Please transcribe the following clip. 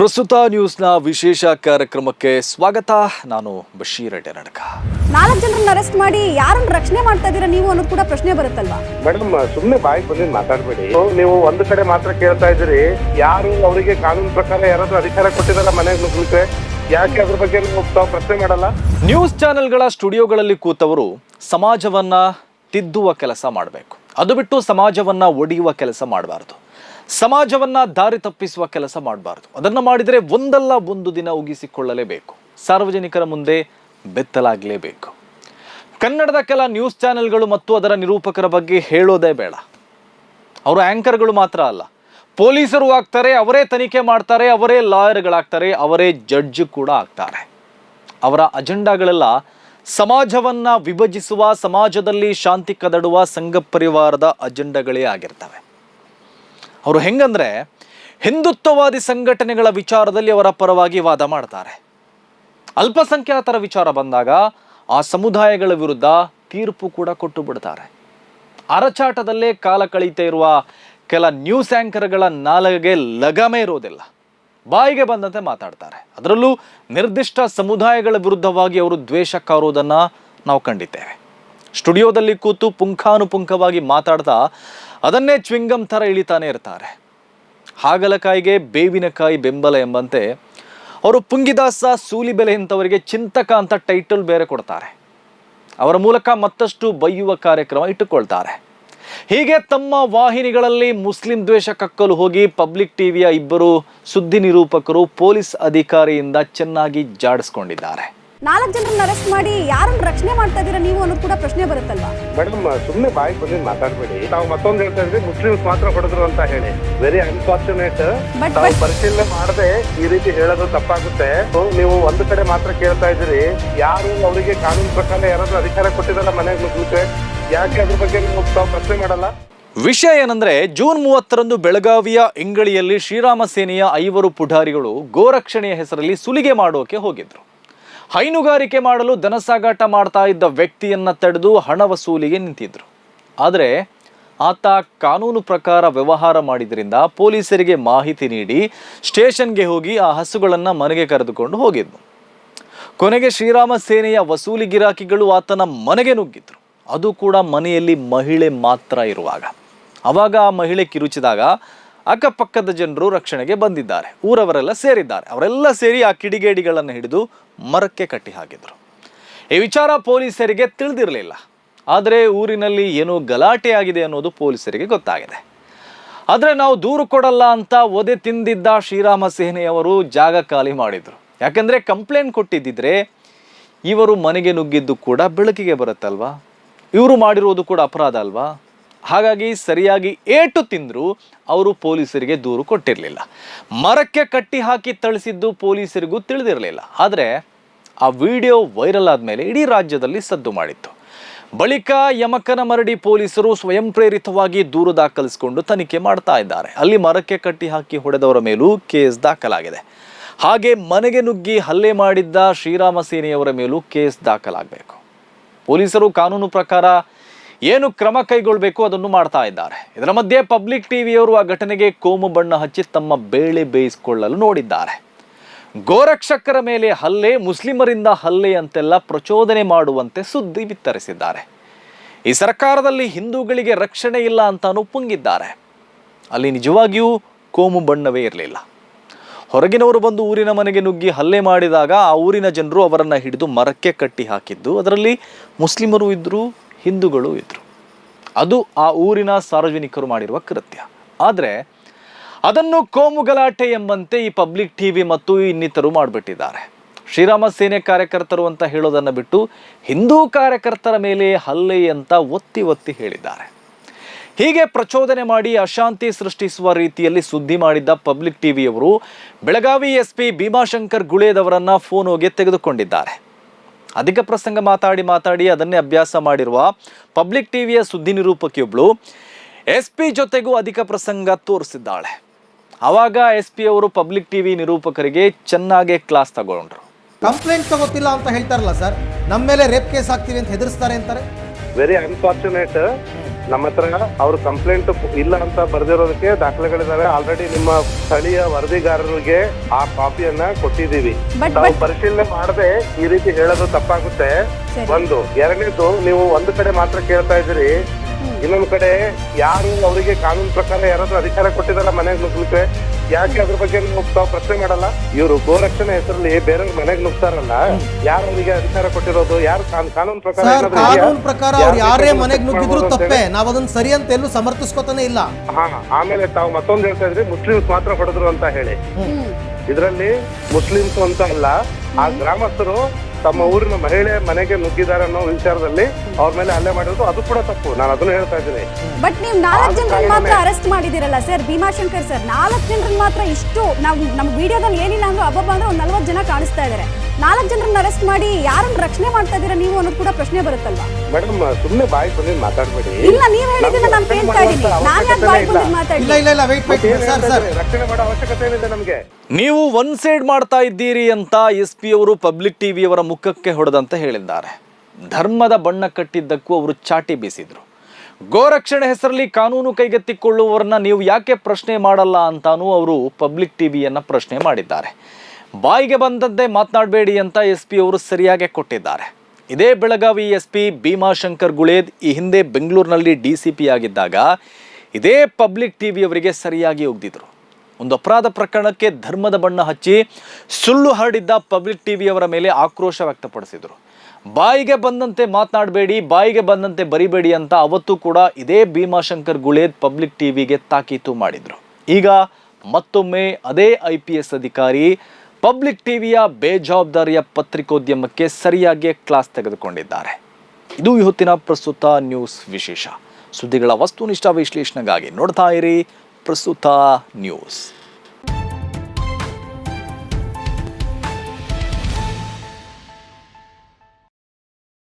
ಪ್ರಸ್ತುತ ನ್ಯೂಸ್ನ ವಿಶೇಷ ಕಾರ್ಯಕ್ರಮಕ್ಕೆ ಸ್ವಾಗತ. ನಾನು ಬಶೀರ್ ಅಡ್ಡನಡ್ಕ ನಾಲ್ಕು ಜನರನ್ನ ಅರೆಸ್ಟ್ ಮಾಡಿ ಯಾರನ್ನ ರಕ್ಷಣೆ ಮಾಡ್ತಾ ಇದ್ದೀರಾ ನೀವು ಅನ್ನೋದು ಕೂಡ ಪ್ರಶ್ನೆ ಬರುತ್ತಲ್ವಾ? ಮೇಡಮ್ ಸುಮ್ಮನೆ ಬಾಯಿ ಬಂದು ಮಾತಾಡ್ಬೇಡಿ. ನೀವು ಒಂದು ಕಡೆ ಮಾತ್ರ ಕೇಳ್ತಾ ಇದ್ದೀರಿ. ಯಾರು ಅವರಿಗೆ ಕಾನೂನು ಪ್ರಕಾರ ಯಾರಾದ್ರೂ ಅಧಿಕಾರ ಕೊಟ್ಟಿದಾರ ಮನೆಗೆ ನುಗ್ಲಿಕ್ಕೆ ಯಾಕೆ ಅದ್ರ ಬಗ್ಗೆ ತಾವು ಪ್ರಶ್ನೆ ಮಾಡಲ್ಲ? ನ್ಯೂಸ್ ಚಾನೆಲ್ಗಳ ಸ್ಟುಡಿಯೋಗಳಲ್ಲಿ ಕೂತವರು ಸಮಾಜವನ್ನ ತಿದ್ದುವ ಕೆಲಸ ಮಾಡಬೇಕು. ಅದು ಬಿಟ್ಟು ಸಮಾಜವನ್ನ ಒಡೆಯುವ ಕೆಲಸ ಮಾಡಬಾರ್ದು. ಸಮಾಜವನ್ನ ದಾರಿ ತಪ್ಪಿಸುವ ಕೆಲಸ ಮಾಡಬಾರದು. ಅದನ್ನು ಮಾಡಿದರೆ ಒಂದಲ್ಲ ಒಂದು ದಿನ ಉಗಿಸಿಕೊಳ್ಳಲೇಬೇಕು. ಸಾರ್ವಜನಿಕರ ಮುಂದೆ ಬೆತ್ತಲಾಗಲೇಬೇಕು. ಕನ್ನಡದ ಕೆಲ ನ್ಯೂಸ್ ಚಾನೆಲ್ಗಳು ಮತ್ತು ಅದರ ನಿರೂಪಕರ ಬಗ್ಗೆ ಹೇಳೋದೇ ಬೇಡ. ಅವರು ಆಂಕರ್ಗಳು ಮಾತ್ರ ಅಲ್ಲ. ಪೊಲೀಸರು ಆಗ್ತಾರೆ, ಅವರೇ ತನಿಖೆ ಮಾಡ್ತಾರೆ, ಅವರೇ ಲಾಯರ್ಗಳಾಗ್ತಾರೆ, ಅವರೇ ಜಡ್ಜ್ ಕೂಡ ಆಗ್ತಾರೆ. ಅವರ ಅಜೆಂಡಾಗಳೆಲ್ಲ ಸಮಾಜವನ್ನು ವಿಭಜಿಸುವ, ಸಮಾಜದಲ್ಲಿ ಶಾಂತಿ ಕದಡುವ, ಸಂಘ ಪರಿವಾರದ ಅಜೆಂಡಾಗಳೇ ಆಗಿರ್ತವೆ. ಅವರು ಹೆಂಗಂದ್ರೆ ಹಿಂದುತ್ವವಾದಿ ಸಂಘಟನೆಗಳ ವಿಚಾರದಲ್ಲಿ ಅವರ ಪರವಾಗಿ ವಾದ ಮಾಡ್ತಾರೆ. ಅಲ್ಪಸಂಖ್ಯಾತರ ವಿಚಾರ ಬಂದಾಗ ಆ ಸಮುದಾಯಗಳ ವಿರುದ್ಧ ತೀರ್ಪು ಕೂಡ ಕೊಟ್ಟು ಬಿಡ್ತಾರೆ. ಅರಚಾಟದಲ್ಲೇ ಕಾಲ ಕಳೀತಾ ಇರುವ ಕೆಲ ನ್ಯೂಸ್ ಆಂಕರ್ಗಳ ನಾಲಗೆ ಲಗಮೆ ಇರೋದಿಲ್ಲ. ಬಾಯಿಗೆ ಬಂದಂತೆ ಮಾತಾಡ್ತಾರೆ. ಅದರಲ್ಲೂ ನಿರ್ದಿಷ್ಟ ಸಮುದಾಯಗಳ ವಿರುದ್ಧವಾಗಿ ಅವರು ದ್ವೇಷ ಕಾರೋದನ್ನು ನಾವು ಕಂಡಿದ್ದೇವೆ. ಸ್ಟುಡಿಯೋದಲ್ಲಿ ಕೂತು ಪುಂಖಾನುಪುಂಖವಾಗಿ ಮಾತಾಡ್ತಾ ಅದನ್ನೇ ಚ್ವಿಂಗಮ್ ಥರ ಇಳಿತಾನೆ ಇರ್ತಾರೆ. ಹಾಗಲಕಾಯಿಗೆ ಬೇವಿನಕಾಯಿ ಬೆಂಬಲ ಎಂಬಂತೆ ಅವರು ಪುಂಗಿದಾಸ, ಸೂಲಿಬೆಲೆ ಇಂಥವರಿಗೆ ಚಿಂತಕ ಅಂತ ಟೈಟಲ್ ಬೇರೆ ಕೊಡ್ತಾರೆ. ಅವರ ಮೂಲಕ ಮತ್ತಷ್ಟು ಬೈಯುವ ಕಾರ್ಯಕ್ರಮ ಇಟ್ಟುಕೊಳ್ತಾರೆ. ಹೀಗೆ ತಮ್ಮ ವಾಹಿನಿಗಳಲ್ಲಿ ಮುಸ್ಲಿಂ ದ್ವೇಷ ಕಕ್ಕಲು ಹೋಗಿ ಪಬ್ಲಿಕ್ ಟಿವಿಯ ಇಬ್ಬರು ಸುದ್ದಿ ನಿರೂಪಕರು ಪೊಲೀಸ್ ಅಧಿಕಾರಿಯಿಂದ ಚೆನ್ನಾಗಿ ಜಾಡಿಸ್ಕೊಂಡಿದ್ದಾರೆ. ನಾಲ್ಕು ಜನರನ್ನ ಅರೆಸ್ಟ್ ಮಾಡಿ ಯಾರನ್ನ ರಕ್ಷಣೆ ಮಾಡ್ತಾ ಇದ್ದೀರಾ ನೀವು ಅನ್ನೋದು ಕೂಡ ಪ್ರಶ್ನೆ ಬರುತ್ತಲ್ವಾ? ಮೇಡಮ್ ಸುಮ್ಮನೆ ಬಾಯಿ ಬಂದು ಮಾತಾಡ್ಬೇಡಿ. ನಾವು ಮತ್ತೊಂದು ಹೇಳ್ತಾ ಇದ್ವಿ ಮುಸ್ಲಿಮ್ಸ್ ಮಾತ್ರ ಹೊಡೆದ್ರು ಅಂತ ಹೇಳಿ. ವೆರಿ ಅನ್ಫಾರ್ಚುನೇಟ್ ನಾವು ಪರಿಶೀಲನೆ ಮಾಡದೆ ಈ ರೀತಿ ಹೇಳೋದು ತಪ್ಪಾಗುತ್ತೆ. ನೀವು ಒಂದು ಕಡೆ ಮಾತ್ರ ಕೇಳ್ತಾ ಇದ್ದೀರಿ. ಯಾರು ಅವರಿಗೆ ಕಾನೂನು ಪ್ರಕಾರ ಯಾರಾದ್ರೂ ಅಧಿಕಾರ ಕೊಟ್ಟಿದ್ದಲ್ಲ ಮನೆಗೆ ನುಗ್ಲಿಕ್ಕೆ ಯಾಕೆ ಅದ್ರ ಬಗ್ಗೆ ನೀವು ತಾವು ಪ್ರಶ್ನೆ ಮಾಡಲ್ಲ? ವಿಷಯ ಏನಂದ್ರೆ ಜೂನ್ ಮೂವತ್ತರಂದು ಬೆಳಗಾವಿಯ ಇಂಗಳಿಯಲ್ಲಿ ಶ್ರೀರಾಮ ಸೇನೆಯ ಐವರು ಪುಢಾರಿಗಳು ಗೋರಕ್ಷಣೆಯ ಹೆಸರಲ್ಲಿ ಸುಲಿಗೆ ಮಾಡೋಕೆ ಹೋಗಿದ್ರು. ಹೈನುಗಾರಿಕೆ ಮಾಡಲು ದನ ಸಾಗಾಟ ಮಾಡ್ತಾ ಇದ್ದ ವ್ಯಕ್ತಿಯನ್ನ ತಡೆದು ಹಣ ವಸೂಲಿಗೆ ನಿಂತಿದ್ರು. ಆದರೆ ಆತ ಕಾನೂನು ಪ್ರಕಾರ ವ್ಯವಹಾರ ಮಾಡಿದ್ರಿಂದ ಪೊಲೀಸರಿಗೆ ಮಾಹಿತಿ ನೀಡಿ ಸ್ಟೇಷನ್ಗೆ ಹೋಗಿ ಆ ಹಸುಗಳನ್ನು ಮನೆಗೆ ಕರೆದುಕೊಂಡು ಹೋಗಿದ್ನು. ಕೊನೆಗೆ ಶ್ರೀರಾಮ ಸೇನೆಯ ವಸೂಲಿ ಗಿರಾಕಿಗಳು ಆತನ ಮನೆಗೆ ನುಗ್ಗಿದ್ರು. ಅದು ಕೂಡ ಮನೆಯಲ್ಲಿ ಮಹಿಳೆ ಮಾತ್ರ ಇರುವಾಗ. ಅವಾಗ ಆ ಮಹಿಳೆ ಕಿರುಚಿದಾಗ ಅಕ್ಕಪಕ್ಕದ ಜನರು ರಕ್ಷಣೆಗೆ ಬಂದಿದ್ದಾರೆ. ಊರವರೆಲ್ಲ ಸೇರಿದ್ದಾರೆ. ಅವರೆಲ್ಲ ಸೇರಿ ಆ ಕಿಡಿಗೇಡಿಗಳನ್ನು ಹಿಡಿದು ಮರಕ್ಕೆ ಕಟ್ಟಿ ಹಾಕಿದರು. ಈ ವಿಚಾರ ಪೊಲೀಸರಿಗೆ ತಿಳಿದಿರಲಿಲ್ಲ. ಆದರೆ ಊರಿನಲ್ಲಿ ಏನೋ ಗಲಾಟೆ ಆಗಿದೆ ಅನ್ನೋದು ಪೊಲೀಸರಿಗೆ ಗೊತ್ತಾಗಿದೆ. ಆದರೆ ನಾವು ದೂರು ಕೊಡಲ್ಲ ಅಂತ ಒದೆ ತಿಂದಿದ್ದ ಶ್ರೀರಾಮ ಸೇನೆಯವರು ಜಾಗ ಖಾಲಿ ಮಾಡಿದರು. ಯಾಕಂದರೆ ಕಂಪ್ಲೇಂಟ್ ಕೊಟ್ಟಿದ್ದಿದ್ರೆ ಇವರು ಮನೆಗೆ ನುಗ್ಗಿದ್ದು ಕೂಡ ಬೆಳಕಿಗೆ ಬರುತ್ತಲ್ವಾ? ಇವರು ಮಾಡಿರೋದು ಕೂಡ ಅಪರಾಧ ಅಲ್ವಾ? ಹಾಗಾಗಿ ಸರಿಯಾಗಿ ಏಟು ತಿಂದರೂ ಅವರು ಪೊಲೀಸರಿಗೆ ದೂರು ಕೊಟ್ಟಿರಲಿಲ್ಲ. ಮರಕ್ಕೆ ಕಟ್ಟಿ ಹಾಕಿ ಥಳಿಸಿದ್ದು ಪೊಲೀಸರಿಗೂ ತಿಳಿದಿರಲಿಲ್ಲ. ಆದರೆ ಆ ವಿಡಿಯೋ ವೈರಲ್ ಆದಮೇಲೆ ಇಡೀ ರಾಜ್ಯದಲ್ಲಿ ಸದ್ದು ಮಾಡಿತ್ತು. ಬಳಿಕ ಯಮಕನ ಮರಡಿ ಪೊಲೀಸರು ಸ್ವಯಂ ಪ್ರೇರಿತವಾಗಿ ದೂರು ದಾಖಲಿಸಿಕೊಂಡು ತನಿಖೆ ಮಾಡ್ತಾ ಇದ್ದಾರೆ. ಅಲ್ಲಿ ಮರಕ್ಕೆ ಕಟ್ಟಿ ಹಾಕಿ ಹೊಡೆದವರ ಮೇಲೂ ಕೇಸ್ ದಾಖಲಾಗಿದೆ. ಹಾಗೆ ಮನೆಗೆ ನುಗ್ಗಿ ಹಲ್ಲೆ ಮಾಡಿದ್ದ ಶ್ರೀರಾಮ ಸೇನೆಯವರ ಮೇಲೂ ಕೇಸ್ ದಾಖಲಾಗಬೇಕು. ಪೊಲೀಸರು ಕಾನೂನು ಪ್ರಕಾರ ಏನು ಕ್ರಮ ಕೈಗೊಳ್ಳಬೇಕು ಅದನ್ನು ಮಾಡ್ತಾ ಇದ್ದಾರೆ. ಇದರ ಮಧ್ಯೆ ಪಬ್ಲಿಕ್ ಟಿವಿಯವರು ಆ ಘಟನೆಗೆ ಕೋಮು ಬಣ್ಣ ಹಚ್ಚಿ ತಮ್ಮ ಬೇಳೆ ಬೇಯಿಸಿಕೊಳ್ಳಲು ನೋಡಿದ್ದಾರೆ. ಗೋರಕ್ಷಕರ ಮೇಲೆ ಹಲ್ಲೆ, ಮುಸ್ಲಿಮರಿಂದ ಹಲ್ಲೆ ಅಂತೆಲ್ಲ ಪ್ರಚೋದನೆ ಮಾಡುವಂತೆ ಸುದ್ದಿ ಬಿತ್ತರಿಸಿದ್ದಾರೆ. ಈ ಸರ್ಕಾರದಲ್ಲಿ ಹಿಂದೂಗಳಿಗೆ ರಕ್ಷಣೆ ಇಲ್ಲ ಅಂತ ಪುಂಗಿದ್ದಾರೆ. ಅಲ್ಲಿ ನಿಜವಾಗಿಯೂ ಕೋಮು ಬಣ್ಣವೇ ಇರಲಿಲ್ಲ. ಹೊರಗಿನವರು ಬಂದು ಊರಿನ ಮನೆಗೆ ನುಗ್ಗಿ ಹಲ್ಲೆ ಮಾಡಿದಾಗ ಆ ಊರಿನ ಜನರು ಅವರನ್ನು ಹಿಡಿದು ಮರಕ್ಕೆ ಕಟ್ಟಿ ಹಾಕಿದ್ದು. ಅದರಲ್ಲಿ ಮುಸ್ಲಿಮರು ಇದ್ದರು ಹಿಂದೂಗಳು ಇದ್ದರು ಅದು ಆ ಊರಿನ ಸಾರ್ವಜನಿಕರು ಮಾಡಿರುವ ಕೃತ್ಯ. ಆದರೆ ಅದನ್ನು ಕೋಮು ಗಲಾಟೆ ಎಂಬಂತೆ ಈ ಪಬ್ಲಿಕ್ ಟಿ ವಿ ಮತ್ತು ಇನ್ನಿತರು ಮಾಡಿಬಿಟ್ಟಿದ್ದಾರೆ. ಶ್ರೀರಾಮ ಸೇನೆ ಕಾರ್ಯಕರ್ತರು ಅಂತ ಹೇಳೋದನ್ನು ಬಿಟ್ಟು ಹಿಂದೂ ಕಾರ್ಯಕರ್ತರ ಮೇಲೆ ಹಲ್ಲೆ ಅಂತ ಒತ್ತಿ ಒತ್ತಿ ಹೇಳಿದ್ದಾರೆ. ಹೀಗೆ ಪ್ರಚೋದನೆ ಮಾಡಿ ಅಶಾಂತಿ ಸೃಷ್ಟಿಸುವ ರೀತಿಯಲ್ಲಿ ಸುದ್ದಿ ಮಾಡಿದ್ದ ಪಬ್ಲಿಕ್ ಟಿವಿಯವರು ಬೆಳಗಾವಿ ಎಸ್ ಪಿ ಭೀಮಾಶಂಕರ್ ಗುಳೇದವರನ್ನ ಫೋನೋಗೆ ತೆಗೆದುಕೊಂಡಿದ್ದಾರೆ. ಅಧಿಕ ಪ್ರಸಂಗ ಮಾತಾಡಿ ಮಾತಾಡಿ ಅದನ್ನೇ ಅಭ್ಯಾಸ ಮಾಡಿರುವ ಪಬ್ಲಿಕ್ ಟಿವಿಯ ಸುದ್ದಿ ನಿರೂಪಕಿಯೊಬ್ಳು ಎಸ್ ಪಿ ಜೊತೆಗೂ ಅಧಿಕ ಪ್ರಸಂಗ ತೋರಿಸಿದ್ದಾಳೆ. ಆವಾಗ ಎಸ್ ಪಿ ಅವರು ಪಬ್ಲಿಕ್ ಟಿವಿ ನಿರೂಪಕರಿಗೆ ಚೆನ್ನಾಗೆ ಕ್ಲಾಸ್ ತಗೊಂಡ್ರು. ಕಂಪ್ಲೇಂಟ್ ತಗೋತಿಲ್ಲ ಅಂತ ಹೇಳ್ತಾರಲ್ಲ ಸರ್ ನಮ್ಮ ಮೇಲೆ ರೇಪ್ ಕೇಸ್ ಆಗ್ತೀವಿ ಅಂತ ಹೆದರ್ಸ್ತಾರೆ ಅಂತಾರೆ. ವೆರಿ ಅನ್ಫಾರ್ಚುನೇಟ್ ನಮ್ಮ ಹತ್ರ ಅವ್ರ ಕಂಪ್ಲೇಂಟ್ ಇಲ್ಲ ಅಂತ ಬರ್ದಿರೋದಕ್ಕೆ ದಾಖಲೆಗಳಿದಾವೆ. ಆಲ್ರೆಡಿ ನಿಮ್ಮ ಸ್ಥಳೀಯ ವರದಿಗಾರರಿಗೆ ಆ ಕಾಪಿಯನ್ನ ಕೊಟ್ಟಿದೀವಿ ಬಟ್ ತಾವು ಪರಿಶೀಲನೆ ಮಾಡದೆ ಈ ರೀತಿ ಹೇಳೋದು ತಪ್ಪಾಗುತ್ತೆ. ಒಂದು ಎರಡನೇದು ನೀವು ಒಂದು ಕಡೆ ಮಾತ್ರ ಕೇಳ್ತಾ ಇದ್ದೀರಿ. ಇನ್ನೊಂದು ಕಡೆ ಯಾರು ಅವರಿಗೆ ಕಾನೂನು ಪ್ರಕಾರ ಯಾರಾದ್ರೂ ಅಧಿಕಾರ ಕೊಟ್ಟಿದಾರ ಮನೆಗೆ ನುಗ್ಲಿಕ್ಕೆ ಯಾಕೆ ಅದ್ರ ಬಗ್ಗೆ ನೀವು ತಾವು ಪ್ರಶ್ನೆ ಮಾಡಲ್ಲ? ಇವರು ಗೋರಕ್ಷಣೆ ಹೆಸರಲ್ಲಿ ಬೇರೆಯವ್ರ ಮನೆಗೆ ನುಗ್ತಾರಲ್ಲ ಯಾರು ಅವರಿಗೆ ಅಧಿಕಾರ ಕೊಟ್ಟಿರೋದು? ಯಾರು ಕಾನ್- ಕಾನೂನು ಪ್ರಕಾರ ಕಾನೂನು ಪ್ರಕಾರ ಯಾರ ಅವ್ರು ಯಾರೇ ಮನೆಗೆ ನುಗ್ಗಿದ್ರು ತಪ್ಪೆ. ನಾವ್ ಅದನ್ನ ಸರಿ ಅಂತ ಎಲ್ಲೂ ಸಮರ್ಥಿಸ್ಕೊತಾನೆ ಇಲ್ಲ. ಹಾ ಆಮೇಲೆ ತಾವು ಮತ್ತೊಂದು ಹೇಳ್ತಾ ಇದ್ರಿ ಮುಸ್ಲಿಮ್ಸ್ ಮಾತ್ರ ಹೊಡೆದ್ರು ಅಂತ ಹೇಳಿ. ಇದರಲ್ಲಿ ಮುಸ್ಲಿಮ್ಸ್ ಅಂತ ಅಲ್ಲ ಆ ಗ್ರಾಮಸ್ಥರು ತಮ್ಮ ಊರಿನ ಮಹಿಳೆ ಮನೆಗೆ ನುಗ್ಗಿದ್ದಾರೆ ಅನ್ನೋ ವಿಚಾರದಲ್ಲಿ ಅವ್ರ ಮೇಲೆ ಹಲ್ಲೆ ಮಾಡಿರೋದು ಅದು ಕೂಡ ತಪ್ಪು. ನಾನು ಅದನ್ನು ಹೇಳ್ತಾ ಇದ್ದೀನಿ. ಬಟ್ ನೀವು ನಾಲ್ಕು ಜನರನ್ನು ಮಾತ್ರ ಅರೆಸ್ಟ್ ಮಾಡಿದಿರಲ್ಲ ಸರ್ ಭೀಮಾಶಂಕರ್ ಸರ್ ನಾಲ್ಕು ಜನರನ್ನ ಮಾತ್ರ ಇಷ್ಟು ನಾವು ನಮ್ಮ ವಿಡಿಯೋದಲ್ಲಿ ಏನಿಲ್ಲ ಅಂದ್ರೆ ಅಬ್ಬಬ್ಬ ಅಂದ್ರೆ ಒಂದು ನಲ್ವತ್ತು ಜನ ಕಾಣಿಸ್ತಾ ಇದ್ದಾರೆ ನಾಲ್ಕು ಜನರನ್ನ ಅರೆಸ್ಟ್ ಮಾಡಿ ಯಾರನ್ನ ರಕ್ಷಣೆ ಮಾಡ್ತಾ ಇದ್ದೀರಾ ನೀವು ಅನ್ನೋದು ಕೂಡ ಪ್ರಶ್ನೆ ಬರುತ್ತಲ್ವಾ? ಮೇಡಮ್ ಸುಮ್ಮನೆ ಬಾಯಿ ಬಂದು ಮಾತಾಡ್ಬೇಡಿ. ಇಲ್ಲ ನೀವು ಹೇಳಿದ್ರೆ ನಾನು ಕೇಳ್ತಾ ರಕ್ಷಣೆ ಇದ್ದೀನಿ. ನಾನು ಯಾಕೆ ಬಾಯಿ ಬಂದು ಇಲ್ಲ. ಇಲ್ಲ ಇಲ್ಲ ವೆಯ್ಟ್ ಮತ್ತೆ ವೆಯ್ಟ್ ಸರ್ ಸರ್ ರಕ್ಷಣೆ ಮಾಡೋ ಅವಶ್ಯಕತೆ ಏನಿದೆ ನಮಗೆ? ನೀವು ಒನ್ ಸೈಡ್ ಮಾಡ್ತಾ ಇದ್ದೀರಿ ಅಂತ ಎಸ್ ಪಿ ಅವರು ಪಬ್ಲಿಕ್ ಟಿವಿಯವರ ಮುಖಕ್ಕೆ ಹೊಡೆದಂತ ಹೇಳಿದ್ದಾರೆ. ಧರ್ಮದ ಬಣ್ಣ ಕಟ್ಟಿದ್ದಕ್ಕೂ ಅವರು ಚಾಟಿ ಬೀಸಿದರು. ಗೋರಕ್ಷಣೆ ಹೆಸರಲ್ಲಿ ಕಾನೂನು ಕೈಗೆತ್ತಿಕೊಳ್ಳುವವರನ್ನ ನೀವು ಯಾಕೆ ಪ್ರಶ್ನೆ ಮಾಡಲ್ಲ ಅಂತಾನೂ ಅವರು ಪಬ್ಲಿಕ್ ಟಿವಿಯನ್ನ ಪ್ರಶ್ನೆ ಮಾಡಿದ್ದಾರೆ. ಬಾಯಿಗೆ ಬಂದದ್ದೇ ಮಾತನಾಡಬೇಡಿ ಅಂತ ಎಸ್ ಪಿ ಅವರು ಸರಿಯಾಗಿ ಕೊಟ್ಟಿದ್ದಾರೆ. ಇದೇ ಬೆಳಗಾವಿ ಎಸ್ ಪಿ ಭೀಮಾಶಂಕರ್ ಗುಳೇದ್ ಈ ಹಿಂದೆ ಬೆಂಗಳೂರಿನಲ್ಲಿ ಡಿ ಸಿ ಪಿ ಆಗಿದ್ದಾಗ ಇದೇ ಪಬ್ಲಿಕ್ ಟಿವಿಯವರಿಗೆ ಸರಿಯಾಗಿ ಒಗ್ದಿದ್ರು. ಒಂದು ಅಪರಾಧ ಪ್ರಕರಣಕ್ಕೆ ಧರ್ಮದ ಬಣ್ಣ ಹಚ್ಚಿ ಸುಳ್ಳು ಹರಡಿದ್ದ ಪಬ್ಲಿಕ್ ಟಿವಿಯವರ ಮೇಲೆ ಆಕ್ರೋಶ ವ್ಯಕ್ತಪಡಿಸಿದರು. ಬಾಯಿಗೆ ಬಂದಂತೆ ಮಾತನಾಡಬೇಡಿ, ಬಾಯಿಗೆ ಬಂದಂತೆ ಬರಿಬೇಡಿ ಅಂತ ಅವತ್ತು ಕೂಡ ಇದೇ ಭೀಮಾಶಂಕರ್ ಗುಳೇದ್ ಪಬ್ಲಿಕ್ ಟಿವಿಗೆ ತಾಕೀತು ಮಾಡಿದ್ರು. ಈಗ ಮತ್ತೊಮ್ಮೆ ಅದೇ ಐ ಪಿ ಎಸ್ ಅಧಿಕಾರಿ ಪಬ್ಲಿಕ್ ಟಿವಿಯ ಬೇಜವಾಬ್ದಾರಿಯ ಪತ್ರಿಕೋದ್ಯಮಕ್ಕೆ ಸರಿಯಾಗಿ ಕ್ಲಾಸ್ ತೆಗೆದುಕೊಂಡಿದ್ದಾರೆ. ಇದು ಇವತ್ತಿನ ಪ್ರಸ್ತುತ ನ್ಯೂಸ್ ವಿಶೇಷ. ಸುದ್ದಿಗಳ ವಸ್ತುನಿಷ್ಠ ವಿಶ್ಲೇಷಣೆಗಾಗಿ ನೋಡ್ತಾ ಇರಿ ಪ್ರಸ್ತುತ ನ್ಯೂಸ್